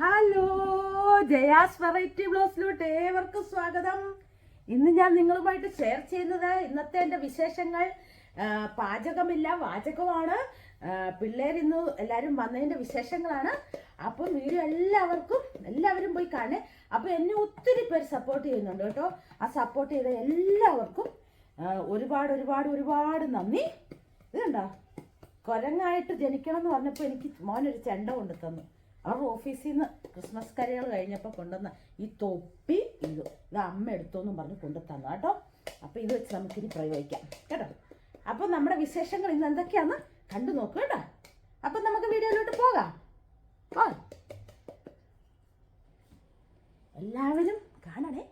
Hello Jaya's variety ബ്ലോസിലോട്ട് ഏവർക്കും സ്വാഗതം. ഇന്ന് ഞാൻ നിങ്ങളുമായിട്ട് ഷെയർ ചെയ്യുന്നത് ഇന്നത്തെ എന്റെ വിശേഷങ്ങൾ. പാചകമില്ല വാചകമാണ്. പിള്ളേർ ഇന്ന് എല്ലാവരും വന്നതിന്റെ വിശേഷങ്ങളാണ്. അപ്പം വീഡിയോ എല്ലാവർക്കും എല്ലാവരും പോയി കാണേ. അപ്പോൾ എന്നെ ഒത്തിരി പേര് സപ്പോർട്ട് ചെയ്യുന്നുണ്ട് കേട്ടോ. ആ സപ്പോർട്ട് ചെയ്ത എല്ലാവർക്കും ഒരുപാട് ഒരുപാട് ഒരുപാട് നന്ദി. ഇതുണ്ടോ കൊരങ്ങായിട്ട് ജനിക്കണം എന്ന് പറഞ്ഞപ്പോൾ എനിക്ക് മോനൊരു ചെണ്ട കൊണ്ട് തന്നു അവരുടെ ഓഫീസിൽ നിന്ന് ക്രിസ്മസ് കറികൾ കഴിഞ്ഞപ്പോൾ കൊണ്ടുവന്ന ഈ തൊപ്പി ഇത് ഇത് അമ്മ എടുത്തോന്നും പറഞ്ഞ് കൊണ്ടു തന്നു കേട്ടോ. അപ്പോൾ ഇത് വെച്ച് നമുക്കിനി പ്രയോഗിക്കാം കേട്ടോ. അപ്പോൾ നമ്മുടെ വിശേഷങ്ങൾ ഇന്ന് എന്തൊക്കെയാണ് കണ്ടു നോക്കുക കേട്ടോ. അപ്പം നമുക്ക് വീഡിയോയിലോട്ട് പോകാം. ഓ എല്ലാവരും കാണണേ.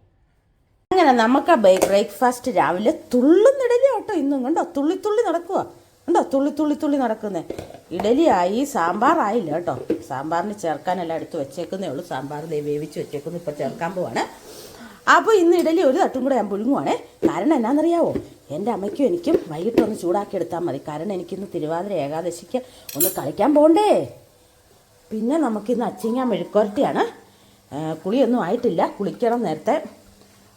അങ്ങനെ നമുക്ക് ബ്രേക്ക്ഫാസ്റ്റ് രാവിലെ തുള്ളുന്നിടലി കേട്ടോ ഇന്നും കണ്ടോ? തുള്ളി തുള്ളി നടക്കുക കണ്ടോ? തുള്ളി തുള്ളി തുള്ളി നടക്കുന്നേ. ഇഡലിയായി സാമ്പാറായില്ല കേട്ടോ. സാമ്പാറിന് ചേർക്കാനെല്ലാം എടുത്ത് വെച്ചേക്കുന്നേ ഉള്ളൂ. സാമ്പാർ ദേ വേവിച്ച് വെച്ചേക്കുന്നു. ഇപ്പോൾ ചേർക്കാൻ പോവാണ്. അപ്പോൾ ഇന്ന് ഇഡലി ഒരു തട്ടും കൂടെ ഞാൻ പുഴുങ്ങുവാണേ. കാരണം എന്നാണെന്നറിയാവോ എന്റെ അമ്മയ്ക്കും എനിക്കും വൈകിട്ട് ഒന്ന് ചൂടാക്കി എടുത്താൽ മതി. കാരണം എനിക്കിന്ന് തിരുവാതിര ഏകാദശിക്ക് ഒന്ന് കളിക്കാൻ പോകണ്ടേ പിന്നെ നമുക്കിന്ന് അച്ചിങ്ങ മെഴുക്കുരട്ടിയാണ് കുളിയൊന്നും ആയിട്ടില്ല. കുളിക്കണം നേരത്തെ.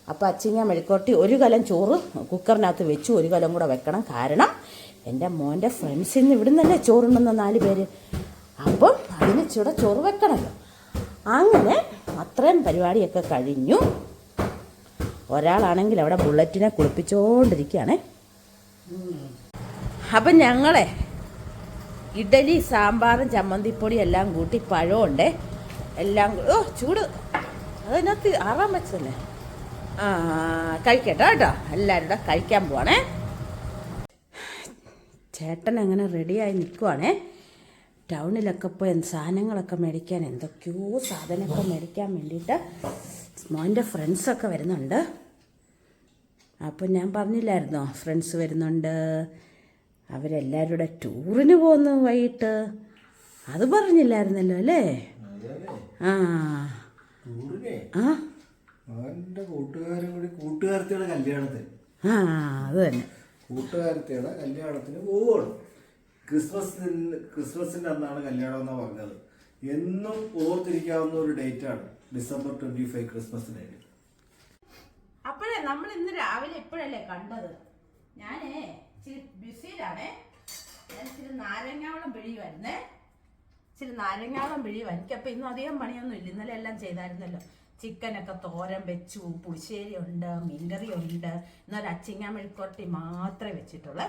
അപ്പോൾ അച്ചിങ്ങ മെഴുക്കുരട്ടി ഒരു കലം ചോറ് കുക്കറിനകത്ത് വെച്ചു. ഒരു കലം കൂടെ വെക്കണം. കാരണം എന്റെ മോന്റെ ഫ്രണ്ട്സിൽ നിന്ന് ഇവിടെ നിന്നല്ലേ ചോറുണ്ടെന്ന നാല് പേര്. അപ്പം അതിന് ചുട ചോറ് വെക്കണമല്ലോ അങ്ങനെ അത്രയും പരിപാടിയൊക്കെ കഴിഞ്ഞു. ഒരാളാണെങ്കിൽ അവിടെ ബുള്ളറ്റിനെ കുളിപ്പിച്ചുകൊണ്ടിരിക്കുകയാണേ അപ്പം ഞങ്ങളെ ഇഡലി സാമ്പാറും ചമ്മന്തിപ്പൊടി എല്ലാം കൂട്ടി പഴമുണ്ട്. എല്ലാം ഓ ചൂട്. അതിനകത്ത് ആറാൻ വെച്ചല്ലേ ആ കഴിക്കട്ടോ കേട്ടോ. എല്ലാവരും കൂടെ കഴിക്കാൻ പോവാണേ. ചേട്ടൻ അങ്ങനെ റെഡിയായി നിൽക്കുവാണേ ടൗണിലൊക്കെ പോയി സാധനങ്ങളൊക്കെ മേടിക്കാൻ എന്തൊക്കെയോ സാധനമൊക്കെ മേടിക്കാൻ വേണ്ടിയിട്ട് മോന്റെ ഫ്രണ്ട്സൊക്കെ വരുന്നുണ്ട്. അപ്പം ഞാൻ പറഞ്ഞില്ലായിരുന്നോ ഫ്രണ്ട്സ് വരുന്നുണ്ട്. അവരെല്ലാവരുടെ ടൂറിന് പോകുന്നു വൈകിട്ട്. അത് പറഞ്ഞില്ലായിരുന്നല്ലോ അല്ലേ? ആ. ആ. കൂട്ടുകാരൻ കൂട്ടുകാരും കൂടി കൂട്ടുകാരത്തിയുടെ കല്യാണത്തിന്. ആ അത് തന്നെ. കൂട്ടുകാരത്തിയുടെ കല്യാണത്തിന് പോവുകയാണ്. ക്രിസ്മസിന് ക്രിസ്മസിന്റെ അന്നാണ് കല്യാണം എന്നാണ് പറഞ്ഞത്. എന്നും ഓർത്തിരിക്കാവുന്ന ഒരു ഡേറ്റ് ആണ് ഡിസംബർ ട്വന്റി ഫൈവ് ക്രിസ്മസിന് അപ്പോഴേ നമ്മൾ ഇന്ന് രാവിലെ ഇപ്പോഴല്ലേ കണ്ടത്? ഞാനേ ഇച്ചിരി ബിസിയിലാണേ. ഞാൻ ഇച്ചിരി നാരങ്ങാവളം പിഴിയുമായിരുന്നേ ഇച്ചിരി നാരങ്ങാവളം പിഴിയുമായിരുന്നു എനിക്കപ്പോൾ ഇന്നും അധികം പണിയൊന്നും ഇല്ല. ഇന്നലെ എല്ലാം ചെയ്തായിരുന്നല്ലോ. ചിക്കനൊക്കെ തോരൻ വെച്ചു പുളിശ്ശേരി ഉണ്ട് മീൻകറി ഉണ്ട് ഇന്നൊരു അച്ചിങ്ങ മെഴുക്കുരട്ടി മാത്രമേ വെച്ചിട്ടുള്ളൂ.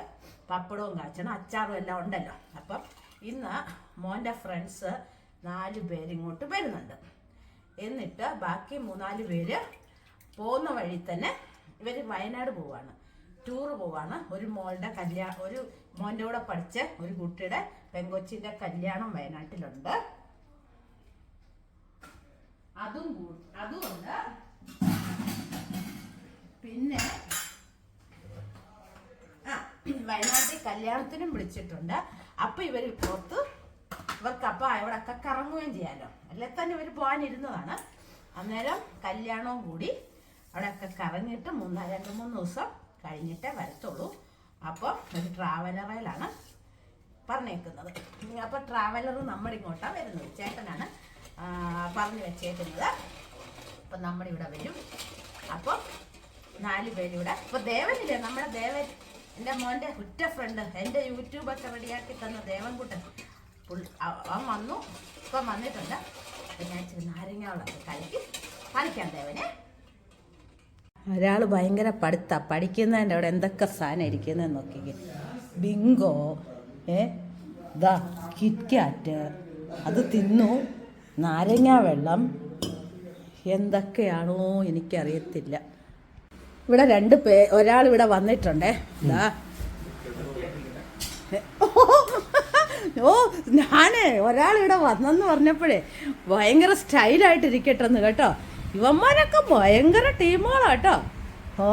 പപ്പടവും കാച്ചണം അച്ചാറും എല്ലാം ഉണ്ടല്ലോ. അപ്പം ഇന്ന് മോന്റെ ഫ്രണ്ട്സ് നാല് പേരിങ്ങോട്ട് വരുന്നുണ്ട്. എന്നിട്ട് ബാക്കി മൂന്നാൽ പേര് പോകുന്ന വഴി തന്നെ ഇവർ വയനാട് പോവാണ്. ടൂറ് പോവാണ്. ഒരു മോളുടെ കല്യാണം ഒരു മോന്റെ കൂടെ പഠിച്ച ഒരു കുട്ടിയുടെ പെങ്കൊച്ചിന്റെ കല്യാണം വയനാട്ടിലുണ്ട്. അതും കൂടി അതുകൊണ്ട് പിന്നെ ആ വയനാട്ടിൽ കല്യാണത്തിനും വിളിച്ചിട്ടുണ്ട്. അപ്പൊ ഇവർ പുറത്ത് ഇവർക്ക് അപ്പൊ ഒക്കെ കറങ്ങുകയും ചെയ്യാലോ. അല്ലെ? തന്നെ ഇവർ പോകാനിരുന്നതാണ്. അന്നേരം കല്യാണവും കൂടി അവിടെയൊക്കെ കറങ്ങിയിട്ട് മൂന്ന് രണ്ട് മൂന്ന് ദിവസം കഴിഞ്ഞിട്ടേ വരത്തുള്ളൂ. അപ്പോൾ ഒരു ട്രാവലറയിലാണ് പറഞ്ഞേക്കുന്നത്. അപ്പോൾ ട്രാവലർ നമ്മുടെ ഇങ്ങോട്ടാണ് വരുന്നത്. ചേട്ടനാണ്. പറഞ്ഞു വെച്ചേക്കുന്നത്. അപ്പം നമ്മളിവിടെ വരും. അപ്പോൾ നാല് പേരിവിടെ അപ്പോൾ ദേവനില്ലേ? നമ്മുടെ ദേവൻ എന്റെ മോന്റെ ഉറ്റ ഫ്രണ്ട് എന്റെ യൂട്യൂബൊക്കെ റെഡിയാക്കി തന്ന ദേവൻകുട്ടൻ. അവൻ വന്നു. ഇപ്പം വന്നിട്ടുണ്ട്. അപ്പം ഞാൻ ഇച്ചിരി നാരങ്ങാവളൊക്കെ കലക്കി കാണിക്കാം ദേവനെ. ഒരാൾ ഭയങ്കര പഠിത്ത. പഠിക്കുന്നതിന്റെ അവിടെ എന്തൊക്കെ സാധനം ഇരിക്കുന്നതെന്ന് നോക്കിക്കേ. ബിങ്കോ ഏ ദാ കിറ്റ്കാറ്റ് അത് തിന്നു. നാരങ്ങ വെള്ളം. എന്തൊക്കെയാണോ എനിക്കറിയത്തില്ല. ഇവിടെ രണ്ട് പേ ഒരാൾ ഇവിടെ വന്നിട്ടുണ്ടേ. ദാ. ഓ ഞാനേ ഒരാൾ ഇവിടെ വന്നെന്ന് പറഞ്ഞപ്പോഴേ ഭയങ്കര സ്റ്റൈലായിട്ട് ഇരിക്കട്ടെന്ന് കേട്ടോ. ഇവന്മാരൊക്കെ ഭയങ്കര ടീമുകളാ കേട്ടോ. ഓ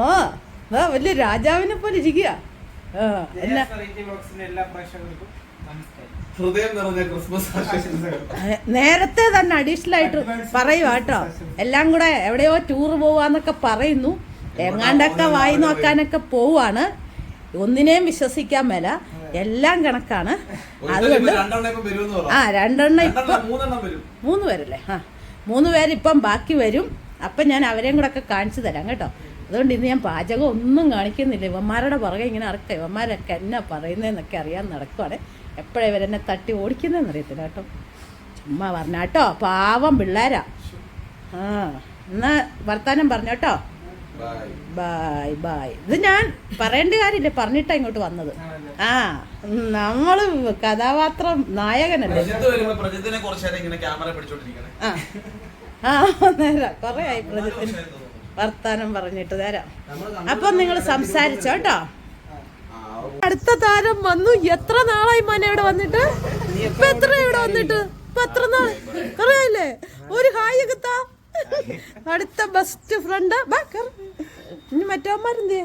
ആ വലിയ രാജാവിനെ പോലെ ഇരിക്കുക ഹൃദയം നിറഞ്ഞ ക്രിസ്മസ് നേരത്തെ തന്നെ അഡീഷണൽ ആയിട്ട് പറയുക കേട്ടോ. എല്ലാം കൂടെ എവിടെയോ ടൂർ പോവാന്നൊക്കെ പറയുന്നു. എങ്ങാണ്ടൊക്കെ വായി നോക്കാനൊക്കെ പോവാണ്. ഒന്നിനെയും വിശ്വസിക്കാൻ മേല. എല്ലാം കണക്കാണ്. അതുകൊണ്ട് ആ രണ്ടെണ്ണം ഇപ്പൊ മൂന്ന് പേരല്ലേ? ആ മൂന്ന് പേരിപ്പം ബാക്കി വരും. അപ്പൊ ഞാൻ അവരെയും കൂടെ ഒക്കെ കാണിച്ചു തരാം കേട്ടോ. അതുകൊണ്ട് ഇന്ന് ഞാൻ പാചകം ഒന്നും കാണിക്കുന്നില്ല. ഇവന്മാരുടെ പുറകെ ഇങ്ങനെ ഇറക്കുക ഇവന്മാരൊക്കെ എന്നാ പറയുന്നതെന്നൊക്കെ അറിയാൻ നടക്കുവാണ്. എപ്പോഴാണ് ഇവരെന്നെ തട്ടി ഓടിക്കുന്നതെന്ന് അറിയത്തില്ല കേട്ടോ. ചുമ്മാ പറഞ്ഞ കേട്ടോ പാവം പിള്ളേരാ. ആ എന്നാ വർത്താനം പറഞ്ഞോട്ടോ ബൈ ബായ് ബായ്. ഇത് ഞാൻ പറയേണ്ട കാര്യമില്ല പറഞ്ഞിട്ടാ ഇങ്ങോട്ട് വന്നത്. ആ നമ്മൾ കഥാപാത്രം നായകനല്ലേ? ആ ആ നേരം. കൊറേ ആയി പ്രജിത്തിന് വർത്താനം പറഞ്ഞിട്ട് തരാം അപ്പൊ നിങ്ങൾ സംസാരിച്ചോ കേട്ടോ. അടുത്ത താരം വന്നു. എത്ര നാളായി മോനെ ഇവിടെ വന്നിട്ട്? ഇപ്പൊ എത്ര ഇവിടെ വന്നിട്ട്? ഇപ്പൊ എത്ര നാൾ? അറിയാല്ലേ? ഒരു ഹായ് കിത്താ അടുത്ത ബെസ്റ്റ് ഫ്രണ്ട് ഇനി മറ്റവന്മാരെന്തേ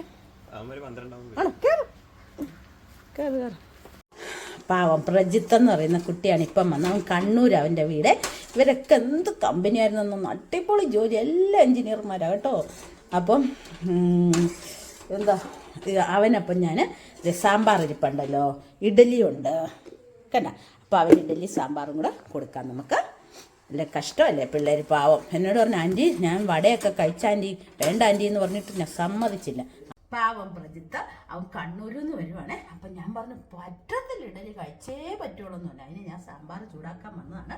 പാവം പ്രജിത്ത് എന്ന് പറയുന്ന കുട്ടിയാണ് ഇപ്പം വന്നത്. അവൻ കണ്ണൂർ അവന്റെ വീട്. ഇവരൊക്കെ എന്ത് കമ്പനിയായിരുന്നു അടിപൊളി ജോലി. എല്ലാ എഞ്ചിനീയർമാരാണ് കേട്ടോ. അപ്പം എന്താ? അവനപ്പം ഞാൻ സാമ്പാർ ഇരിപ്പുണ്ടല്ലോ ഇഡലിയുണ്ട് കണ്ട? അപ്പോൾ അവൻ ഇഡലി സാമ്പാറും കൂടെ കൊടുക്കാം നമുക്ക്. അല്ല? കഷ്ടമല്ലേ പിള്ളേർ പാവം. എന്നോട് പറഞ്ഞു ആന്റി ഞാൻ വടയൊക്കെ കഴിച്ച ആന്റി വേണ്ട ആന്റി എന്ന് പറഞ്ഞിട്ട് ഞാൻ സമ്മതിച്ചില്ല. പാവം പ്രജിത്ത്. അവൻ കണ്ണൂരിൽ നിന്ന് വരുവാണേ. അപ്പം ഞാൻ പറഞ്ഞു പറ്റത്തില്ല ഇഡലി കഴിച്ചേ പറ്റുള്ളൂ അതിന് ഞാൻ സാമ്പാർ ചൂടാക്കാൻ വന്നതാണ്.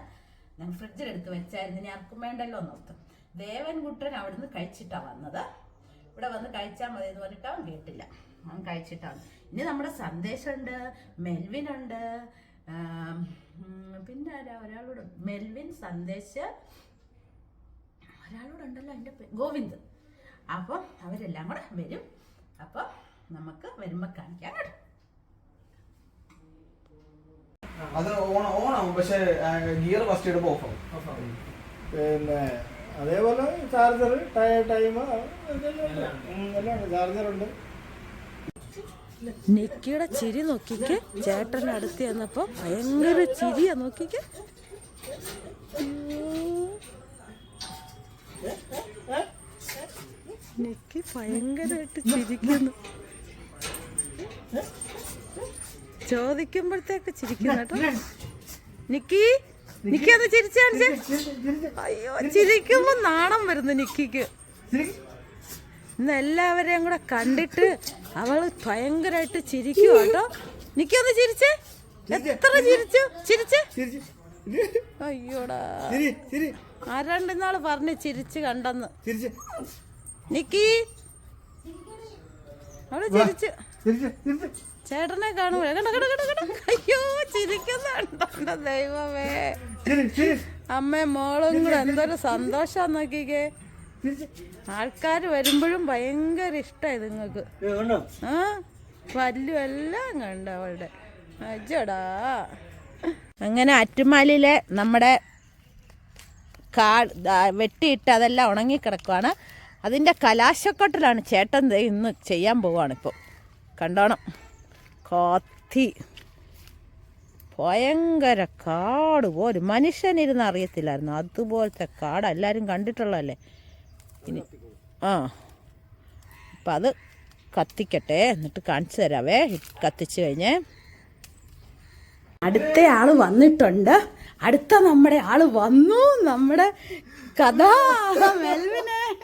ഞാൻ ഫ്രിഡ്ജിലെടുത്ത് വെച്ചായിരുന്നു. ഇനി ആർക്കും വേണ്ടല്ലോ എന്നോർത്ത്. ദേവൻകുട്ടൻ അവിടുന്ന് കഴിച്ചിട്ടാണ് വന്നത്. ഇവിടെ വന്ന് കഴിച്ചാൽ മതി എന്ന് പറഞ്ഞിട്ട് അവൻ കേട്ടില്ല. അവൻ കഴിച്ചിട്ടാണ്. ഇനി നമ്മുടെ സന്ദേശമുണ്ട് മെൽവിനുണ്ട് ഉണ്ട് പിന്നെ ആരാ? ഒരാളോട് മെൽവിൻ സന്ദേശ് ഒരാളോട് ഉണ്ടല്ലോ എന്റെ ഗോവിന്ദ്. അപ്പം അവരെല്ലാം കൂടെ വരും. അപ്പം നമുക്ക് വരുമ്പോൾ കാണിക്കാം കേട്ടോ. അത് ഓൺ ഓൺ ആവും പക്ഷെ ഗിയർ ഫസ്റ്റ് ഇടുമ്പോ ഓഫ് ആവും. പിന്നെ അതേപോലെ ചാർജർ ടൈം ഉണ്ട്. ചാർജറുണ്ട് നിക്കിയുടെ ചിരി നോക്കിക്ക്. ചേട്ടൻ അടുത്ത് ചെന്നപ്പോ ഭയങ്കര ചിരിയാ നോക്കിക്ക്. നിക്കി ഭയങ്കരമായിട്ട് ചിരിക്കുന്നു. ചോദിക്കുമ്പോഴത്തേക്ക് ചിരിക്കുന്നു കേട്ടോ. നിക്കി? നിക്കി ഒന്ന് ചിരിച്ചു കാണിച്ചേ. അയ്യോ ചിരിക്കുമ്പോ നാണം വരുന്നു നിക്കിക്ക്. ഇന്ന് എല്ലാവരെയും കൂടെ കണ്ടിട്ട് അവൾ ഭയങ്കരമായിട്ട് ചിരിക്കും കേട്ടോ. നിക്കൊന്ന് ചിരിച്ചേ. എത്ര ചിരിച്ചു? ചിരിച്ചേ. അയ്യോടാ. ആരാണ്ട് പറഞ്ഞു പറഞ്ഞ് ചിരിച്ച് കണ്ടെന്ന്. നിക്കി. അവൾ ചിരിച്ചു. ചേട്ടനെ കാണുമ്പോ കണ്ട കണ്ട കണ്ട കണ്ട? അയ്യോ ചിരിക്കുന്നുണ്ടോ ദൈവമേ. അമ്മേ മോളും കൂടെ എന്തൊരു സന്തോഷം നോക്കിക്കേ. ആൾക്കാർ വരുമ്പോഴും ഭയങ്കര ഇഷ്ടമായി നിങ്ങൾക്ക്. ആ പല്ലും എല്ലാം കണ്ട അവളുടെ. അജടാ അങ്ങനെ അറ്റുമാലിയിലെ നമ്മുടെ കാ വെട്ടിയിട്ട് അതെല്ലാം ഉണങ്ങിക്കിടക്കുവാണ്. അതിന്റെ കലാശക്കൊട്ടിലാണ് ചേട്ടൻ ഇന്ന് ചെയ്യാൻ പോവുകയാണിപ്പോൾ കണ്ടോണം. കത്തി. ഭയങ്കര കാട് പോലും മനുഷ്യനിരുന്ന് അറിയത്തില്ലായിരുന്നു. അതുപോലത്തെ കാട് എല്ലാവരും കണ്ടിട്ടുള്ളതല്ലേ? ഇനി ആ. അപ്പം അത് കത്തിക്കട്ടെ. എന്നിട്ട് കാണിച്ചു തരാവേ. കത്തിച്ച് കഴിഞ്ഞേ. അടുത്ത ആൾ വന്നിട്ടുണ്ട്. അടുത്ത നമ്മുടെ ആൾ വന്നു. നമ്മുടെ കഥ മെൽവിനെ.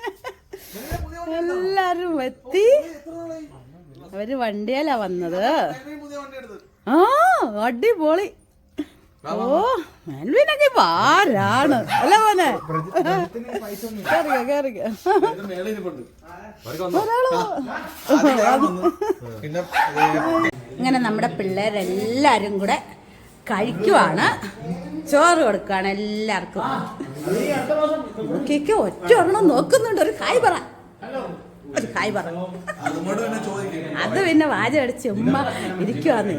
എല്ലാരും എത്തി. അവർ വണ്ടിയല്ല വന്നത്. ആ അടിപൊളി. ഓ മെൽവിനൊക്കെ ആരാണ് അല്ല മോനെ? കേറിക്കോ കേറിക്കോ. ഇങ്ങനെ നമ്മുടെ പിള്ളേരെല്ലാരും കൂടെ കഴിക്കുവാണ്. ചോറ് കൊടുക്കുകയാണ് എല്ലാവർക്കും. കേക്ക് ഒറ്റ ഒരെണ്ണം നോക്കുന്നുണ്ട്. ഒരു കായ് പറ. ഒരു കായ് പറ. അതുകൊണ്ട് അത് പിന്നെ വാചടിച്ച് ഉമ്മ ഇരിക്കുവാന്ന്.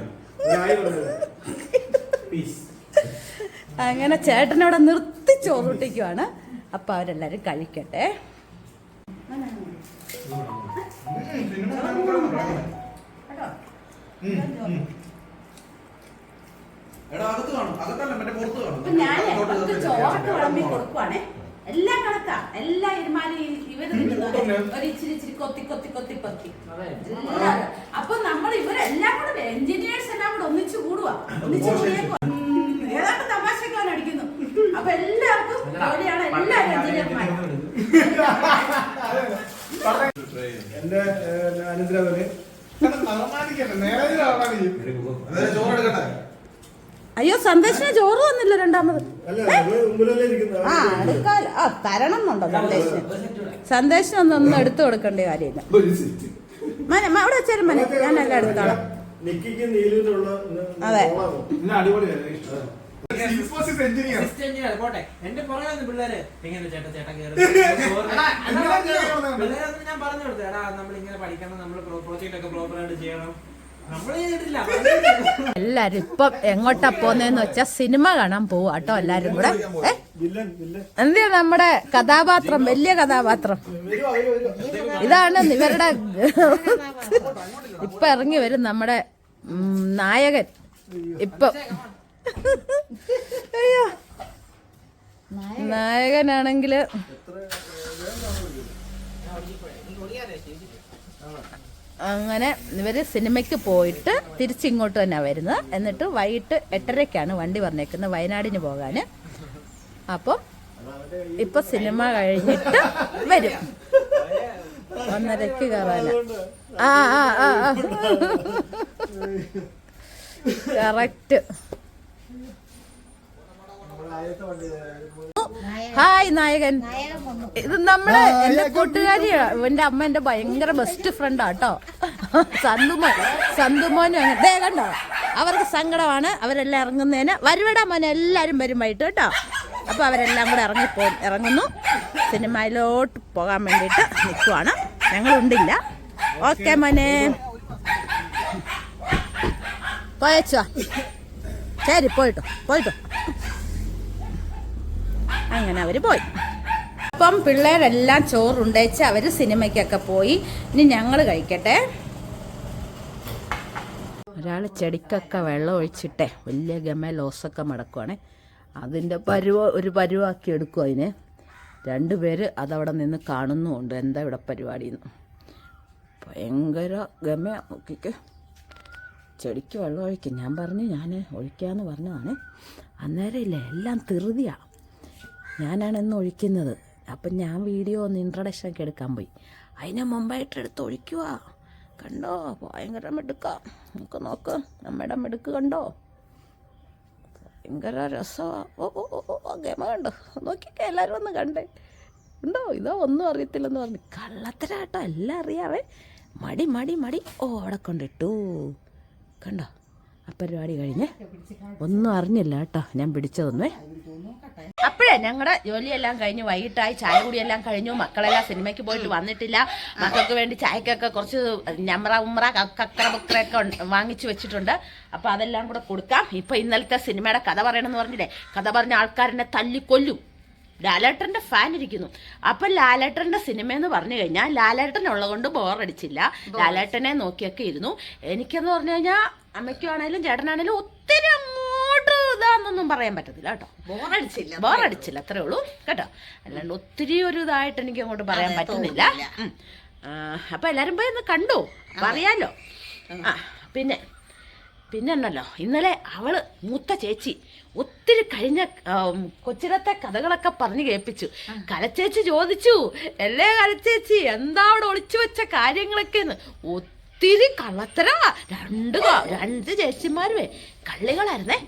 അങ്ങനെ ചേട്ടനവിടെ നിർത്തി ചോറൂട്ടിക്കുവാണ്. അപ്പൊ അവരെല്ലാരും കഴിക്കട്ടെ. ഞാൻ ചോറൊക്കെ വിളമ്പി കൊടുക്കുവാണേ. എല്ലാം കണക്കാ. എല്ലാ ഇരുമാലും ഇവർ ഒരു ഇച്ചിരി ഇച്ചിരി കൊത്തി കൊത്തി കൊത്തി കൊത്തി. അപ്പൊ നമ്മൾ ഇവരെല്ലാം കൂടെ എഞ്ചിനീയേഴ്സ് എല്ലാം കൂടെ ഒന്നിച്ചു കൂടുക ഒന്നിച്ചു ഏതാണ്ട് തമാശക്കാരൻ അടിക്കുന്നു. അപ്പൊ എല്ലാവർക്കും ജോലിയാണ് എല്ലാവരും എഞ്ചിനീയർമാരും എന്റെ അനുദ്രവന് നേരെ എടുക്കട്ടെ. അയ്യോ സന്ദേശിന് ചോറ് വന്നില്ല രണ്ടാമത്? അല്ല നമ്മൾ ഇരിക്കുന്നത്. ആ എടുക്കാൽ ആ തരണം എന്നുണ്ടോ സന്ദേശിന് സന്ദേശം ഒന്നും ഒന്നും എടുത്തു കൊടുക്കേണ്ട കാര്യമില്ല. മനെ മ- അവിടെ വെച്ചാലും മനെ. ഞാനെല്ലാം എടുത്തോളാം. അതെ. എന്റെ പുറകെ പിള്ളേര്. ഇങ്ങനെ ഞാൻ പറഞ്ഞു കൊടുത്തു എടാ നമ്മൾ ഇങ്ങനെ പഠിക്കണം നമ്മൾ പ്രോജക്റ്റ് ഒക്കെ പ്രോപ്പർ ആയിട്ട് ചെയ്യണം. എല്ലാരും ഇപ്പം എങ്ങോട്ടാ പോന്നേന്ന് വെച്ചാ സിനിമ കാണാൻ പോവാ കേട്ടോ എല്ലാരും കൂടെ. എന്തിനാ നമ്മുടെ കഥാപാത്രം വലിയ കഥാപാത്രം? ഇതാണ് ഇവരുടെ ഇപ്പൊ ഇറങ്ങി വരും നമ്മുടെ ഉം, നായകൻ. ഇപ്പൊ. അയ്യോ. നായകനാണെങ്കിൽ അങ്ങനെ ഇവർ സിനിമയ്ക്ക് പോയിട്ട് തിരിച്ചിങ്ങോട്ട് തന്നെ വരുന്നത്. എന്നിട്ട് വൈകിട്ട് എട്ടരയ്ക്കാണ് വണ്ടി പറഞ്ഞേക്കുന്നത് വയനാടിന് പോകാൻ അപ്പം ഇപ്പൊ സിനിമ കഴിഞ്ഞിട്ട് വരും. ഒന്നരക്ക് കയറാന. ആ ആ ആ. കറക്റ്റ്. ഹായ് നായകൻ. ഇത് നമ്മൾ എന്റെ കൂട്ടുകാരിയാ. എന്റെ അമ്മ എന്റെ ഭയങ്കര ബെസ്റ്റ് ഫ്രണ്ടാ കേട്ടോ സന്തുമോൻ സന്തുമോനും അങ്ങനെ. ദേ കണ്ടോ? അവർക്ക് സങ്കടമാണ്. അവരെല്ലാം ഇറങ്ങുന്നതിന് വരുവടാ മോനെ എല്ലാരും വരും വൈകിട്ട് കേട്ടോ. അപ്പൊ അവരെല്ലാം കൂടെ ഇറങ്ങിപ്പോ ഇറങ്ങുന്നു. സിനിമയിലോട്ട് പോകാൻ വേണ്ടിയിട്ട് നിൽക്കുവാണ് ഞങ്ങളുണ്ടില്ല. ഓക്കെ മോനെ. പോയച്ചോ ശരി പോയിട്ടോ പോയിട്ടോ. അങ്ങനെ അവർ പോയി. അപ്പം പിള്ളേരെല്ലാം ചോറുണ്ടേച്ച് അവർ സിനിമയ്ക്കൊക്കെ പോയി. ഇനി ഞങ്ങൾ കഴിക്കട്ടെ. ഒരാൾ ചെടിക്കൊക്കെ വെള്ളം ഒഴിച്ചിട്ടെ വലിയ ഗമ ലോസൊക്കെ മടക്കുവാണേ. അതിന്റെ പരുവ ഒരു പരുവാക്കി എടുക്കും അതിനെ. രണ്ടുപേര് അതവിടെ നിന്ന് കാണുന്നുമുണ്ട് എന്താ ഇവിടെ പരിപാടി എന്ന് ഭയങ്കര ഗമ നോക്കിക്ക്. ചെടിക്ക് വെള്ളം ഒഴിക്കും. ഞാൻ പറഞ്ഞു ഞാൻ ഒഴിക്കാന്ന് പറഞ്ഞതാണ്. അന്നേരം ഇല്ല എല്ലാം തെറുതിയാണ് ഞാനാണ് ഇന്ന് ഒഴിക്കുന്നത്. അപ്പം ഞാൻ വീഡിയോ ഒന്ന് ഇൻട്രഡക്ഷൻ ഒക്കെ എടുക്കാൻ പോയി. അതിന് മുമ്പായിട്ട് എടുത്ത് ഒഴിക്കുക കണ്ടോ? ഭയങ്കര മെടുക്കാം. നമുക്ക് നോക്ക്. നമ്മുടെ മെടുക്ക് കണ്ടോ? ഭയങ്കര രസമാണ് ഓ ഓ ഓ, ഗമ കണ്ടോ? നോക്കിയൊക്കെ എല്ലാവരും ഒന്ന് കണ്ടേ. ഉണ്ടോ? ഇതോ ഒന്നും അറിയത്തില്ലെന്ന് പറഞ്ഞു. കള്ളത്തരാട്ടോ എല്ലാം അറിയാവേ. മടി മടി മടി. ഓ അവിടെ കൊണ്ടിട്ടു. കണ്ടോ? ആ പരിപാടി കഴിഞ്ഞ്. ഒന്നും അറിഞ്ഞില്ല കേട്ടോ. ഞാൻ പിടിച്ചതൊന്നേ. അപ്പോഴേ ഞങ്ങളുടെ ജോലിയെല്ലാം കഴിഞ്ഞ് വൈകിട്ടായി ചായ കുടിയെല്ലാം കഴിഞ്ഞു മക്കളെല്ലാം സിനിമയ്ക്ക് പോയിട്ട് വന്നിട്ടില്ല. മക്കൾക്ക് വേണ്ടി ചായക്കൊക്കെ കുറച്ച് ഞമ്ര ഉമ്ര കക്കറ ബുക്കറൊക്കെ വാങ്ങിച്ചു വെച്ചിട്ടുണ്ട്. അപ്പോൾ അതെല്ലാം കൂടെ കൊടുക്കാം. ഇപ്പം ഇന്നലത്തെ സിനിമയുടെ കഥ പറയണമെന്ന് പറഞ്ഞില്ലേ? കഥ പറഞ്ഞ ആൾക്കാരെന്നെ തല്ലിക്കൊല്ലും. ലാലേട്ടന്റെ ഫാൻ ഇരിക്കുന്നു. അപ്പൊ ലാലേട്ടന്റെ സിനിമ എന്ന് പറഞ്ഞു കഴിഞ്ഞാൽ ലാലേട്ടൻ ഉള്ളതുകൊണ്ട് ബോറടിച്ചില്ല. ലാലേട്ടനെ നോക്കിയൊക്കെ ഇരുന്നു. എനിക്കെന്ന് പറഞ്ഞു കഴിഞ്ഞാൽ അമ്മയ്ക്കാണേലും ചേട്ടനാണേലും ഒത്തിരി ഇതാന്നൊന്നും പറയാൻ പറ്റത്തില്ല കേട്ടോ. ബോറടിച്ചില്ല ബോറടിച്ചില്ല അത്രേ ഉള്ളൂ. കേട്ടോ. അല്ലാണ്ട് ഒത്തിരി ഒരു ഇതായിട്ട് എനിക്ക് അങ്ങോട്ട് പറയാൻ പറ്റുന്നില്ല. അപ്പോൾ എല്ലാരും പോയി ഒന്ന് കണ്ടു? പറയാലോ? ആ. പിന്നെ പിന്നെ ഉണ്ടല്ലോ ഇന്നലെ അവൾ മൂത്ത ചേച്ചി ഒത്തിരി കഴിഞ്ഞ കൊച്ചിരത്തെ കൊച്ചിടത്തെ കഥകളൊക്കെ പറഞ്ഞു കേൾപ്പിച്ചു. കലച്ചേച്ചി ചോദിച്ചു അല്ലേ കലച്ചേച്ചി എന്താ അവിടെ ഒളിച്ചു വെച്ച കാര്യങ്ങളൊക്കെ ഒത്തിരി കള്ളത്തരാ രണ്ട് രണ്ട് ചേച്ചിമാരുമേ കള്ളികളായിരുന്നേ.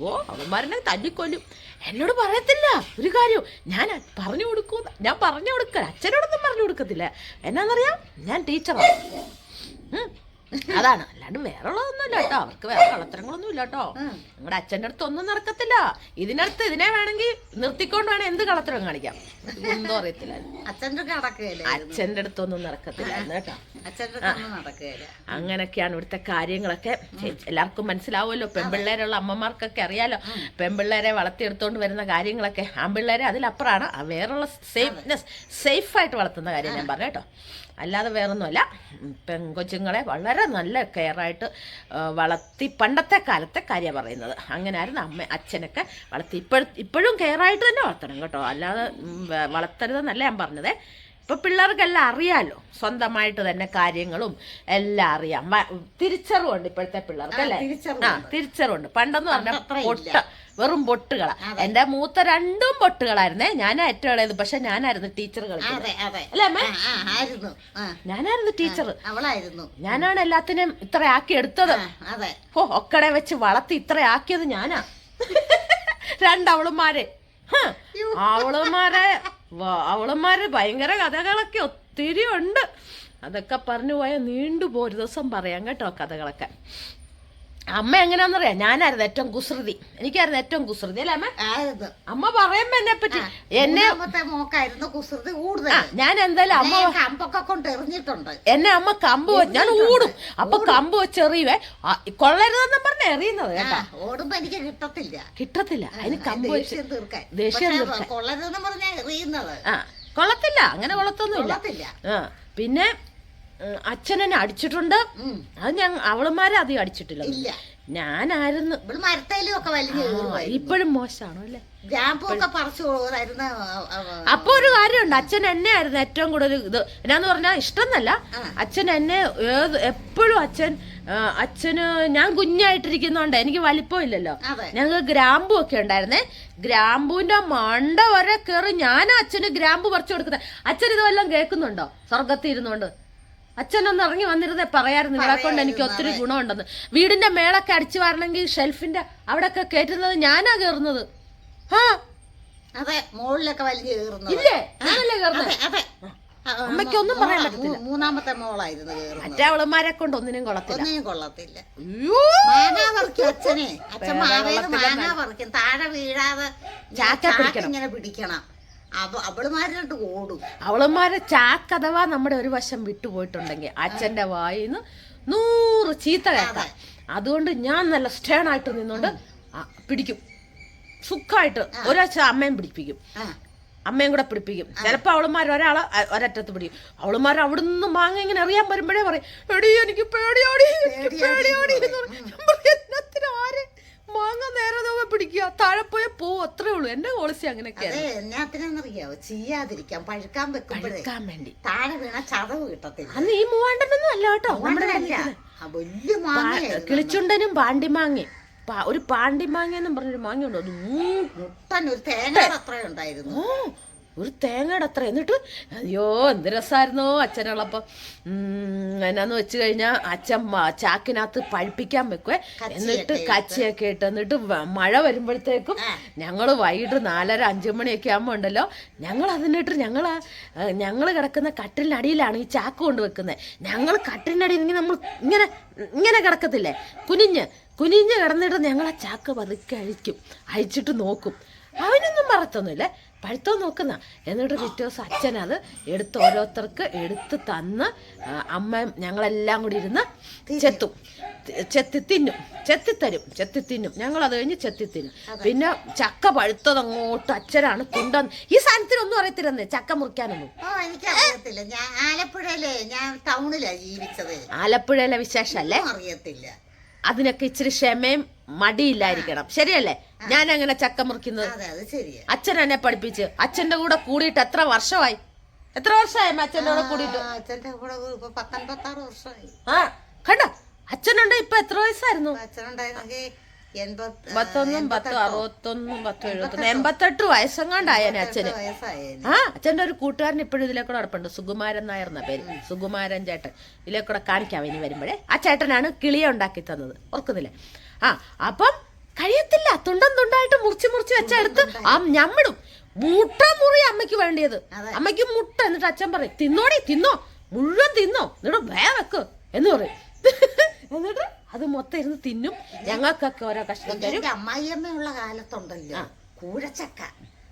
ഓ അവന്മാരനെ തല്ലിക്കൊല്ലും. എന്നോട് പറയത്തില്ല. ഒരു കാര്യം ഞാൻ പറഞ്ഞു കൊടുക്കൂ. ഞാൻ പറഞ്ഞു കൊടുക്കല. അച്ഛനോടൊന്നും പറഞ്ഞു കൊടുക്കത്തില്ല. എന്നാന്നറിയാം? ഞാൻ ടീച്ചറാണ്. അതാണ്. അല്ലാണ്ട് വേറെ ഉള്ളതൊന്നുമില്ല കേട്ടോ. അവർക്ക് വേറെ കളത്തരങ്ങളൊന്നും ഇല്ല കേട്ടോ. നിങ്ങളുടെ അച്ഛന്റെ അടുത്ത് ഒന്നും നടക്കത്തില്ല. ഇതിനടുത്ത് ഇതിനെ വേണമെങ്കിൽ നിർത്തിക്കൊണ്ട് വേണം എന്ത് കളത്തരം കാണിക്കാം? ഒന്നും അറിയത്തില്ല. അച്ഛന്റെ അടുത്ത് അച്ഛന്റെ അടുത്തൊന്നും നടക്കത്തില്ല കേട്ടോ. അച്ഛന്റെ നടക്കുകയില്ല. അങ്ങനെയൊക്കെയാണ് ഇവിടുത്തെ കാര്യങ്ങളൊക്കെ. എല്ലാവർക്കും മനസ്സിലാവുമല്ലോ. പെൺപിള്ളേരുള്ള അമ്മമാർക്കൊക്കെ അറിയാലോ. പെൺപിള്ളേരെ വളർത്തിയെടുത്തോണ്ട് വരുന്ന കാര്യങ്ങളൊക്കെ ആൺപിള്ളേരെ അതിലപ്പുറമാണ് ആ വേറുള്ള സേഫ്നെസ് സേഫായിട്ട് വളർത്തുന്ന കാര്യം ഞാൻ പറഞ്ഞു കേട്ടോ. അല്ലാതെ വേറൊന്നുമല്ല. പെൺകൊച്ചുങ്ങളെ വളരെ നല്ല കെയറായിട്ട് വളർത്തി പണ്ടത്തെ കാലത്തെ കാര്യം പറയുന്നത്. അങ്ങനെയായിരുന്നു അമ്മ അച്ഛനൊക്കെ വളർത്തി. ഇപ്പോഴും ഇപ്പോഴും കെയറായിട്ട് തന്നെ വളർത്തണം കേട്ടോ. അല്ലാതെ വളർത്തരുതെന്നല്ല ഞാൻ പറഞ്ഞത്. ഇപ്പൊ പിള്ളേർക്കെല്ലാം അറിയാലോ. സ്വന്തമായിട്ട് തന്നെ കാര്യങ്ങളും എല്ലാം അറിയാം. തിരിച്ചറിവുണ്ട് ഇപ്പോഴത്തെ പിള്ളേർക്ക് അല്ലേ? ആ തിരിച്ചറിവുണ്ട്. പണ്ടെന്ന് പറഞ്ഞാൽ പൊട്ട വെറും പൊട്ടുകളാ. എന്റെ മൂത്ത രണ്ടും പൊട്ടുകളായിരുന്നേ. ഞാൻ ഏറ്റവും ഇളയത്. പക്ഷെ ഞാനായിരുന്നു ടീച്ചർ കളിക്കുന്നത്. അല്ലേ അമ്മ? ഞാനായിരുന്നു ടീച്ചർ അവളായിരുന്നു. ഞാനാണ് എല്ലാത്തിനും ഇത്ര ആക്കി എടുത്തത്. ഓ ഒക്കടെ വെച്ച് വളർത്തി ഇത്ര ആക്കിയത് ഞാനാ. രണ്ടവളുമാരെ. അവളുമാരെ അവളുമാര് ഭയങ്കര കഥകളൊക്കെ ഒത്തിരി ഉണ്ട്. അതൊക്കെ പറഞ്ഞു പോയാൽ നീണ്ടു ഒരു ദിവസം പറയാം കേട്ടോ കഥകളൊക്കെ. അമ്മ എങ്ങനെയാണെന്നറിയാം? ഞാനായിരുന്നു ഏറ്റവും കുസൃതി. എനിക്കായിരുന്നു ഏറ്റവും കുസൃതി അല്ലേ അമ്മ? ആയിരുന്നു. അമ്മ പറയുമ്പോ എന്നെ പറ്റി എന്നെ മോക്കായിരുന്നു കുസൃതി കൂടുതൽ ഞാൻ എന്തായാലും അമ്മ കമ്പൊക്കെ കൊണ്ട് എറിഞ്ഞിട്ടുണ്ട്. എന്നെ അമ്മ കമ്പ് വെച്ച് ഞാൻ ഓടും. അപ്പൊ കമ്പ് വെച്ച് എറിയുവേ. കൊള്ളരുതെന്നും പറഞ്ഞ എറിയുന്നത് കേട്ടാ. ഓടുമ്പോ എനിക്ക് കിട്ടത്തില്ല. കിട്ടത്തില്ല. അതിന് കമ്പ് വെച്ച് തീർക്കാൻ. ദേഷ്യം കൊള്ളരുതെന്ന് പറഞ്ഞ എറിയുന്നത്. കൊള്ളത്തില്ല. അങ്ങനെ കൊള്ളത്തൊന്നും ഇല്ല പിന്നെ അച്ഛൻ എന്നെ അടിച്ചിട്ടുണ്ട്. അത് ഞാൻ അവളന്മാരെ അധികം അടിച്ചിട്ടില്ല. ഞാനായിരുന്നു. ഇപ്പോഴും മോശമാണോ അല്ലേ? അപ്പൊ ഒരു കാര്യമുണ്ട്. അച്ഛൻ എന്നെ ആയിരുന്നു ഏറ്റവും കൂടുതൽ ഇത്. എന്നാന്ന് പറഞ്ഞാൽ ഇഷ്ടമെന്നല്ല അച്ഛൻ എന്നെ ഏത് എപ്പോഴും അച്ഛൻ അച്ഛന് ഞാൻ കുഞ്ഞായിട്ടിരിക്കുന്നോണ്ട് എനിക്ക് വലിപ്പം ഇല്ലല്ലോ. ഞങ്ങൾ ഞങ്ങൾക്ക് ഗ്രാമ്പു ഒക്കെ ഉണ്ടായിരുന്നേ. ഗ്രാമ്പുവിന്റെ മണ്ട വരെ കയറി ഞാൻ അച്ഛന് ഗ്രാമ്പു പറിച്ചു കൊടുക്കുന്നത്. അച്ഛൻ ഇതുവെല്ലാം കേൾക്കുന്നുണ്ടോ? സ്വർഗത്തിൽ ഇരുന്നോണ്ട് അച്ഛനൊന്ന് ഇറങ്ങി വന്നിരുന്നേ പറയായിരുന്നു നിങ്ങളെ കൊണ്ട് എനിക്ക് ഒത്തിരി ഗുണമുണ്ടെന്ന്. വീടിന്റെ മേളൊക്കെ അടിച്ചു വരണമെങ്കിൽ ഷെൽഫിന്റെ അവിടെയൊക്കെ കയറ്റുന്നത് ഞാനാ കേറുന്നത്. ആ അതെ മുകളിലൊക്കെ വലിഞ്ഞു കയറുന്നത് ഇല്ലേ? ഞാനല്ലേ കയറുന്നത് അമ്മയ്ക്കൊന്നും പറയാൻ പറ്റത്തില്ല. മൂന്നാമത്തെ മോളായിരുന്നു മറ്റവളന്മാരെ കൊണ്ട് ഒന്നിനും കൊള്ളത്തില്ല. ഒന്നിനും കൊള്ളത്തില്ല. മാങ്ങ പറിക്കും അച്ഛനെ. അച്ഛൻ മാവേത് വെള്ളത്തിലെ പറിക്കും. താഴെ വീഴാതെ ചാക്ക ഇങ്ങനെ പിടിക്കണം. ഓടും. അവളന്മാരെ ചാക്ക് അഥവാ നമ്മുടെ ഒരു വശം വിട്ടുപോയിട്ടുണ്ടെങ്കിൽ അച്ഛന്റെ വായിന്ന് നൂറ് ചീത്ത കേൾക്കാം. അതുകൊണ്ട് ഞാൻ നല്ല സ്റ്റേൺ ആയിട്ട് നിന്നോണ്ട് പിടിക്കും. സുഖമായിട്ട് ഒരാഴ്ച അമ്മയും പിടിപ്പിക്കും. അമ്മയും കൂടെ പിടിപ്പിക്കും. ചിലപ്പോൾ അവളുമാർ ഒരാളെ ഒരറ്റത്ത് പിടിക്കും. അവളുമാർ അവിടുന്ന് മാങ്ങ ഇങ്ങനെ അറിയാൻ വരുമ്പോഴേ പറയും എടി എനിക്ക് പേടിയോടി പേടിയോടി എന്ന് പറയും. ഞാൻ പറയും, "എന്നത്തിനാ ആര് മാങ്ങ നേരെ നോവ പിടിക്കുക. താഴെ പോയ പോ അത്രേ ഉള്ളൂ. എന്റെ പോളിസി അതെ എന്നാത്തിനാന്നറിയാവോ ചെയ്യാതിരിക്കാൻ പഴുക്കാൻ വെക്കുമ്പോഴേ പഴുക്കാൻ വേണ്ടി. താഴെ വീണ ചതവ് കിട്ടത്തില്ല. അന്ന് ഈ മൂവാണ്ടനൊന്നും അല്ല കേട്ടോ. നമ്മുടെ ഇവിടെ അല്ല നിൽക്കുന്നത്. ആ വലിയ പാ- കിളിച്ചുണ്ടനും പാണ്ടി പാ- ഒരു പാണ്ടിമാങ്ങ എന്നും പറഞ്ഞൊരു മാങ്ങ ഉണ്ടോ അത് മുട്ടൻ ഒരു തേങ്ങ അത്ര ഉണ്ടായിരുന്നു. ഓ. ഒരു തേങ്ങയുടെ അത്ര. എന്നിട്ട് അയ്യോ എന്ത് രസമായിരുന്നോ അച്ഛനുള്ളപ്പം. എന്നാന്ന് വെച്ച് കഴിഞ്ഞാൽ അച്ഛൻ ചാക്കിനകത്ത് പഴിപ്പിക്കാൻ വെക്കുവേ. എന്നിട്ട് കച്ചിയൊക്കെ ഇട്ട്. എന്നിട്ട് മഴ വരുമ്പോഴത്തേക്കും ഞങ്ങൾ വൈകിട്ട് നാലര അഞ്ചു മണിയൊക്കെ ആകുമ്പോൾ ഉണ്ടല്ലോ. ഞങ്ങൾ അതിനിട്ട് ഞങ്ങൾ ഞങ്ങൾ കിടക്കുന്ന കട്ടിലിനടിയിലാണ് ഈ ചാക്ക് കൊണ്ട് വെക്കുന്നത് ഞങ്ങൾ കട്ടിലിനടിയിൽ ഇങ്ങനെ നമ്മൾ ഇങ്ങനെ ഇങ്ങനെ കിടക്കത്തില്ലേ? കുനിഞ്ഞ് കുനിഞ്ഞ് കിടന്നിട്ട് ഞങ്ങൾ ആ ചാക്ക് പതുക്കെ അഴിക്കും. അഴിച്ചിട്ട് നോക്കും. അവനൊന്നും മറത്തൊന്നുമില്ല? പഴുത്തോ നോക്കുന്ന എന്നിട്ട് പിറ്റേ ദിവസം അച്ഛനത് എടുത്ത് ഓരോരുത്തർക്ക് എടുത്ത് തന്ന് അമ്മ അമ്മയും ഞങ്ങളെല്ലാം കൂടി ഇരുന്ന് ചെത്തും. ചെത്തി തിന്നും. ചെത്തി തരും. ചെത്തി തിന്നും. ഞങ്ങൾ അത് കഴിഞ്ഞ് ചെത്തി തിന്നും. പിന്നെ ചക്ക പഴുത്തത് അങ്ങോട്ട് അച്ഛനാണ് തുണ്ടെന്ന് ഈ സാധനത്തിനൊന്നും അറിയത്തില്ലെന്നേ? ചക്ക മുറിക്കാനൊന്നും? എനിക്കറിയത്തില്ല. ഞാൻ ആലപ്പുഴയിലെ ഞാൻ അല്ലേ ജീവിച്ചത്. ആലപ്പുഴയിലെ വിശേഷമല്ലേ ഒന്നും അറിയത്തില്ല. അതിനൊക്കെ ഇച്ചിരി ക്ഷമയും മടിയില്ലായിരിക്കണം. ശരിയല്ലേ? ഞാൻ അങ്ങനെ ചക്ക മുറിക്കുന്നത്. അച്ഛൻ എന്നെ പഠിപ്പിച്ച്. അച്ഛന്റെ കൂടെ കൂടിയിട്ട് എത്ര വർഷമായി? എത്ര വർഷമായി അച്ഛന്റെ കൂടെ കൂടിയിട്ട്? അച്ഛന്റെ കൂടെ പത്തൊൻപത്താറ് വർഷമായി. ആ കണ്ട? അച്ഛനുണ്ട് ഇപ്പൊ എത്ര വയസ്സായിരുന്നു? അച്ഛനുണ്ടായിരുന്നെങ്കിൽ പത്തൊന്നും പത്ത് അറുപത്തൊന്നും പത്ത് എഴുപത്തൊന്നും. എൺപത്തെട്ട്. വയസ്സെങ്ങാണ്ടായനെ അച്ഛന്. ആ അച്ഛന്റെ ഒരു കൂട്ടുകാരൻ ഇപ്പോഴും ഇതിലേക്കൂടെ നടപ്പുണ്ട് സുകുമാരൻ നായർ എന്ന പേര്. സുകുമാരൻ ചേട്ടൻ. ഇതിലേക്കൂടെ കാണിക്കാം ഇനി വരുമ്പോഴേ. ആ ചേട്ടനാണ് കിളിയെ ഉണ്ടാക്കി തന്നത്. ഓർക്കുന്നില്ലേ? ആ അപ്പം കഴിയത്തില്ല. തുണ്ടം തുണ്ടായിട്ട് മുറിച്ച് മുറിച്ച് വെച്ചെടുത്ത് ആ ഞമ്മിടും. മുട്ട മുറി അമ്മയ്ക്ക് വേണ്ടിയത്. അമ്മയ്ക്ക് മുട്ട. എന്നിട്ട് അച്ഛൻ പറയും തിന്നോടി തിന്നോ. മുഴുവൻ തിന്നോ. എന്നിട്ട് വേ വെക്ക്. എന്ന് പറയും. എന്നിട്ട് അത് മൊത്തം ഇരുന്ന് തിന്നും. ഞങ്ങൾക്കൊക്കെ ഓരോ കഷ്ണം തരും. അമ്മായിയമ്മയുള്ള കാലത്തുണ്ടല്ലോ. കൂഴച്ചക്ക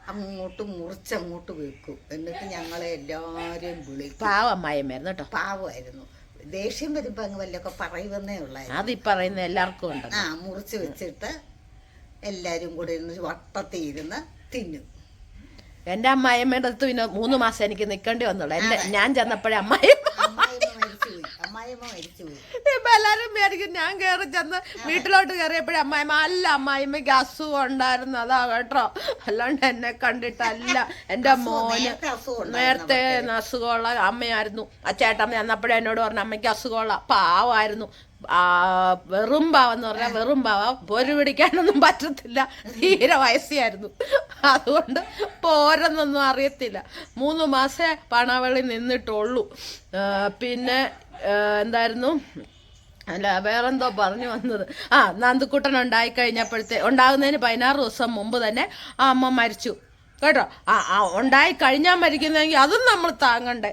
അങ്ങോട്ട് മുറിച്ചങ്ങോട്ട് വെക്കും. എന്നിട്ട് ഞങ്ങളെ എല്ലാവരെയും വിളിക്കും. പാവ അമ്മായിയമ്മായിരുന്നു കേട്ടോ. പാവമായിരുന്നു. ദേഷ്യം വരുമ്പോ അങ്ങ് വല്ലൊക്കെ പറയുമെന്നേ ഉള്ളായിരുന്നു. അത് ഈ പറയുന്ന എല്ലാവർക്കും ഉണ്ട് ആ മുറിച്ച് വെച്ചിട്ട് എല്ലാരും കൂടെ ഇരുന്ന് വട്ടത്തിൽ ഇരുന്ന് തിന്നും. എന്റെ അമ്മായിയമ്മയുടെ അടുത്ത് പിന്നെ മൂന്ന് മാസം എനിക്ക് നിൽക്കേണ്ടി വന്നുള്ളൂ. എന്റെ ഞാൻ ചെന്നപ്പോഴേ അമ്മായി ഇപ്പൊ എല്ലാരും വിചാരിക്കും ഞാൻ കേറി ചെന്ന് വീട്ടിലോട്ട് കയറിയപ്പോഴേ അമ്മായിമ്മ അല്ല അമ്മായിമ്മയ്ക്ക് അസുഖം ഉണ്ടായിരുന്നു. അതാ കേട്ടോ. അല്ലാണ്ട് എന്നെ കണ്ടിട്ടല്ല. എന്റെ മോന് നേരത്തെ അസുഖം ഉണ്ടായിരുന്നു നേരത്തെ അസുഖമുള്ള അമ്മയായിരുന്നു. ആ ചേട്ടമ്മ എന്നപ്പോഴേ എന്നോട് പറഞ്ഞു അമ്മയ്ക്ക് അസുഖമുള്ള പാവമായിരുന്നു വെറും പാവെന്ന് പറഞ്ഞാൽ വെറും പാവ. പൊരു പിടിക്കാനൊന്നും പറ്റത്തില്ല. തീരെ വയസ്സിയായിരുന്നു അതുകൊണ്ട് പോരെന്നൊന്നും അറിയത്തില്ല. മൂന്ന് മാസേ പണവെളി നിന്നിട്ടുള്ളൂ. പിന്നെ എന്തായിരുന്നു? അല്ല വേറെന്തോ പറഞ്ഞു വന്നത്. ആ നന്ദുക്കുട്ടൻ ഉണ്ടായി കഴിഞ്ഞപ്പോഴത്തെ ഉണ്ടാകുന്നതിന് പതിനാറ് ദിവസം മുമ്പ് തന്നെ ആ അമ്മ മരിച്ചു. കേട്ടോ? ആ ഉണ്ടായി കഴിഞ്ഞാൽ മരിക്കുന്നെങ്കിൽ അതും നമ്മൾ താങ്ങണ്ടേ?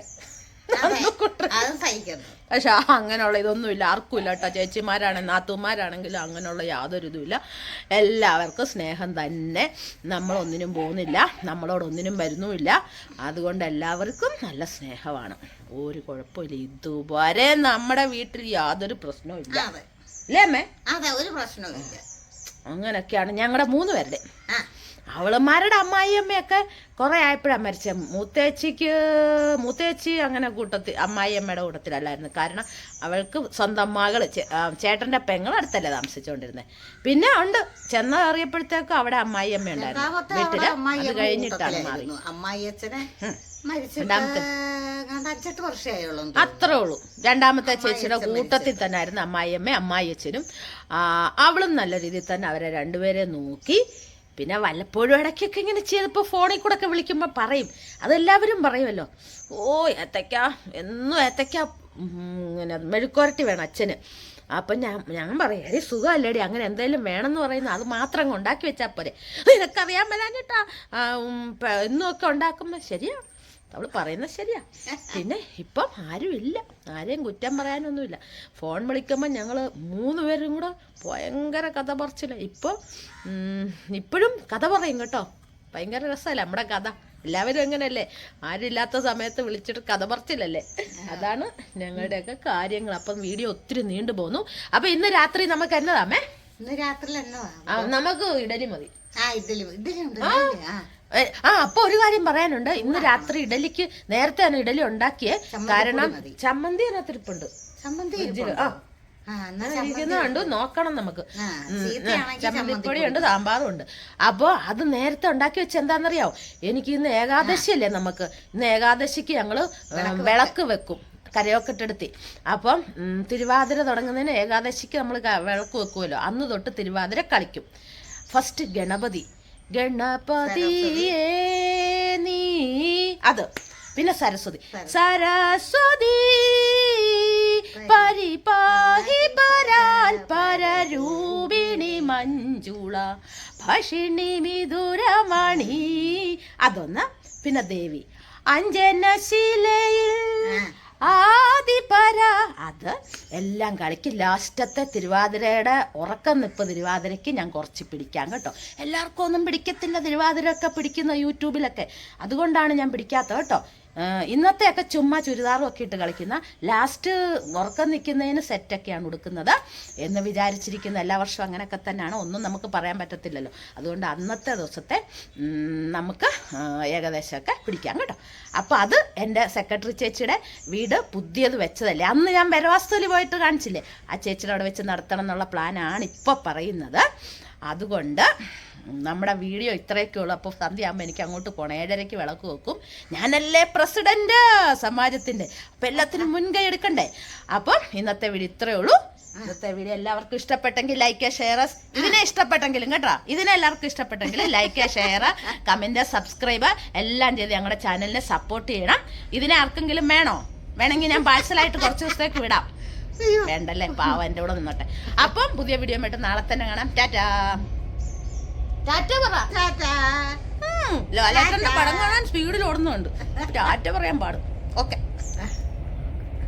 പക്ഷെ ആ അങ്ങനെയുള്ള ഇതൊന്നുമില്ല. ആർക്കും ഇല്ല കേട്ടോ ചേച്ചിമാരാണെങ്കിൽ നാത്തുമാരാണെങ്കിലും അങ്ങനെയുള്ള യാതൊരു ഇതുമില്ല. എല്ലാവർക്കും സ്നേഹം തന്നെ. നമ്മളൊന്നിനും പോകുന്നില്ല. നമ്മളോടൊന്നിനും വരുന്നുമില്ല. അതുകൊണ്ട് എല്ലാവർക്കും നല്ല സ്നേഹമാണ്. ഒരു കുഴപ്പമില്ല. ഇതുവരെ നമ്മുടെ വീട്ടിൽ യാതൊരു പ്രശ്നവും ഇല്ല. അല്ലേ അമ്മേ? അതെ ഒരു പ്രശ്നവും അങ്ങനെയൊക്കെയാണ് ഞങ്ങളുടെ മൂന്ന് പേരുടെ അമ്മായി അമ്മായിയമ്മയൊക്കെ കുറെ ആയപ്പോഴാണ് മരിച്ചത് മൂത്തേച്ചിക്ക് മൂത്തേച്ചി അങ്ങനെ കൂട്ടത്തിൽ അമ്മായിയമ്മയുടെ കൂട്ടത്തിലല്ലായിരുന്നു. കാരണം അവൾക്ക് സ്വന്തം മകൾ ചേട്ടന്റെ പെങ്ങളടുത്തല്ലേ താമസിച്ചുകൊണ്ടിരുന്നത് പിന്നെ ഉണ്ട്. ചെന്ന കയറിയപ്പോഴത്തേക്കും അവിടെ അമ്മായിയമ്മ ഉണ്ടായിരുന്നു. വീട്ടിൽ അത് കഴിഞ്ഞിട്ടാണ് മാറി. രണ്ടാമത്തെ. അത്രേ ഉള്ളൂ. രണ്ടാമത്തെ ചേച്ചിയുടെ കൂട്ടത്തിൽ തന്നെ ആയിരുന്നു അമ്മായിയമ്മ അമ്മായിയച്ഛനും അവളും നല്ല രീതിയിൽ തന്നെ അവരെ രണ്ടുപേരെ നോക്കി പിന്നെ വല്ലപ്പോഴും ഇടയ്ക്കൊക്കെ ഇങ്ങനെ ചെയ്തപ്പോൾ ഫോണിൽ കൂടെ ഒക്കെ വിളിക്കുമ്പോൾ പറയും. അതെല്ലാവരും പറയുമല്ലോ. ഓ ഏത്തക്ക എന്നും ഏത്തക്ക ഇങ്ങനെ മെഴുക്കുരട്ടി വേണം അച്ഛന്. അപ്പം ഞാൻ ഞാൻ പറയും എടി സുഖമല്ലേടി അങ്ങനെ എന്തെങ്കിലും വേണമെന്ന് പറയുന്നത് അത് മാത്രം ഉണ്ടാക്കി വെച്ചാൽ പോരെ. നിനക്കറിയാൻ മേലാഞ്ഞിട്ടാ എന്നും ഒക്കെ ഉണ്ടാക്കുമ്പോൾ ശരിയാ. അവൾ പറയുന്നത് ശരിയാ. പിന്നെ ഇപ്പം ആരുമില്ല ആരെയും കുറ്റം പറയാനൊന്നുമില്ല. ഫോൺ വിളിക്കുമ്പോൾ ഞങ്ങൾ മൂന്ന് പേരും കൂടെ ഭയങ്കര കഥ പറച്ചില്ല ഇപ്പം ഇപ്പോഴും കഥ പറയും കേട്ടോ. ഭയങ്കര രസമല്ലേ? നമ്മുടെ കഥ. എല്ലാവരും എങ്ങനെയല്ലേ ആരില്ലാത്ത സമയത്ത് വിളിച്ചിട്ട് കഥ പറച്ചില്ലല്ലേ അതാണ് ഞങ്ങളുടെയൊക്കെ കാര്യങ്ങൾ. അപ്പം വീഡിയോ ഒത്തിരി നീണ്ടു പോന്നു. അപ്പം ഇന്ന് രാത്രി നമുക്ക് എന്നതാമേ? ഇന്ന് രാത്രി എന്നതാ? നമുക്ക് ഇഡലി മതി. ആ ഇഡലി ഇതിലുണ്ട് ആ. അപ്പൊ ഒരു കാര്യം പറയാനുണ്ട്. ഇന്ന് രാത്രി ഇഡലിക്ക് നേരത്തെ തന്നെ ഇഡലി ഉണ്ടാക്കിയേ. കാരണം. ചമ്മന്തി അതിനകത്തിരിപ്പുണ്ട്. ചമ്മന്തി ഫ്രിഡ്ജിൽ. ആ. ഇരിക്കുന്നുണ്ട് നോക്കണം നമുക്ക്. ആ, ഉം, ചീത്തയാണെങ്കിൽ ചമ്മന്തിപ്പൊടി ഉണ്ട് സാമ്പാറും ഉണ്ട്. അപ്പോൾ അത് നേരത്തെ ഉണ്ടാക്കി വെച്ച് എന്താണെന്നറിയാവോ എനിക്ക് ഇന്ന് ഏകാദശി അല്ലേ നമുക്ക്. ഇന്ന് ഏകാദശിക്ക് ഞങ്ങൾ വിളക്ക് വെക്കും. കരയോക്കെട്ടെടുത്തി. അപ്പം തിരുവാതിര തുടങ്ങുന്നതിന് ഏകാദശിക്ക് നമ്മൾ വിളക്ക് വെക്കുമല്ലോ അന്ന് തൊട്ട് തിരുവാതിര കളിക്കും. ഫസ്റ്റ് ഗണപതി. ഗണപതിയേ നീ. അത്. പിന്നെ സരസ്വതി. സരസ്വതി. പരിപാഹി പരാൽ പരരൂപിണി മഞ്ജുള ഭഷിണി മിഥുരമണി അതൊന്ന്. പിന്നെ ദേവി. അഞ്ജനശിലയിൽ ആദിപര. അത് എല്ലാം കളിക്കും. ലാസ്റ്റത്തെ തിരുവാതിരയുടെ ഉറക്കം നിപ്പ് തിരുവാതിരയ്ക്ക് ഞാൻ കുറച്ച് പിടിക്കാം കേട്ടോ. എല്ലാവർക്കും ഒന്നും പിടിക്കത്തില്ല. തിരുവാതിരയൊക്കെ പിടിക്കുന്ന യൂട്യൂബിലൊക്കെ. അതുകൊണ്ടാണ് ഞാൻ പിടിക്കാത്തത് കേട്ടോ. ഇന്നത്തെയൊക്കെ ചുമ്മാ ചുരിദാറും ഒക്കെ ഇട്ട് കളിക്കുന്ന ലാസ്റ്റ് ഉറക്കം നിൽക്കുന്നതിന് സെറ്റൊക്കെയാണ് ഉടുക്കുന്നത് എന്ന് വിചാരിച്ചിരിക്കുന്ന എല്ലാ വർഷവും അങ്ങനെയൊക്കെ തന്നെയാണ്. ഒന്നും നമുക്ക് പറയാൻ പറ്റത്തില്ലല്ലോ. അതുകൊണ്ട് അന്നത്തെ ദിവസത്തെ നമുക്ക് ഏകദേശമൊക്കെ പിടിക്കാം കേട്ടോ. അപ്പോൾ അത് എന്റെ സെക്രട്ടറി ചേച്ചിയുടെ വീട് പുതിയത് വെച്ചതല്ലേ. അന്ന് ഞാൻ വരവാസ്തുവിൽ പോയിട്ട് കാണിച്ചില്ലേ? ആ ചേച്ചിയുടെ അവിടെ വെച്ച് നടത്തണം എന്നുള്ള പ്ലാനാണ് ഇപ്പോൾ പറയുന്നത്. അതുകൊണ്ട് നമ്മുടെ വീഡിയോ ഇത്രയൊക്കെ ഉള്ളൂ. അപ്പോൾ സന്ധ്യയാകുമ്പോൾ എനിക്ക് അങ്ങോട്ട് പോകണം ഏഴരയ്ക്ക് വിളക്ക് വെക്കും. ഞാനല്ലേ പ്രസിഡന്റ്? സമാജത്തിന്റെ അപ്പം എല്ലാത്തിനും മുൻകൈ എടുക്കണ്ടേ? അപ്പം ഇന്നത്തെ വീഡിയോ ഇത്രയേ ഉള്ളൂ. ഇന്നത്തെ വീഡിയോ എല്ലാവർക്കും ഇഷ്ടപ്പെട്ടെങ്കിൽ ലൈക്ക് ഷെയർ ഇതിനെ ഇഷ്ടപ്പെട്ടെങ്കിലും കേട്ടോ. ഇതിനെ എല്ലാവർക്കും ഇഷ്ടപ്പെട്ടെങ്കിൽ ലൈക്ക് ഷെയർ കമന്റ് സബ്സ്ക്രൈബ് എല്ലാം ചെയ്ത് ഞങ്ങളുടെ ചാനലിനെ സപ്പോർട്ട് ചെയ്യണം. ഇതിനെ ആർക്കെങ്കിലും വേണോ? വേണമെങ്കിൽ ഞാൻ പാഴ്സലായിട്ട് കുറച്ച് ദിവസത്തേക്ക് വിടാം. വേണ്ടല്ലേ? പാവം എന്റെ കൂടെ നിന്നോട്ടെ. അപ്പം പുതിയ വീഡിയോ ആയിട്ട് നാളെ തന്നെ കാണാം. ടാറ്റാ. ടാറ്റ പറ. ഉം, ലാലേട്ടന്റെ പടം കാണാൻ സ്പീഡിൽ ഓടുന്നുണ്ട്. ടാറ്റ പറയാൻ പാടും. ഓക്കെ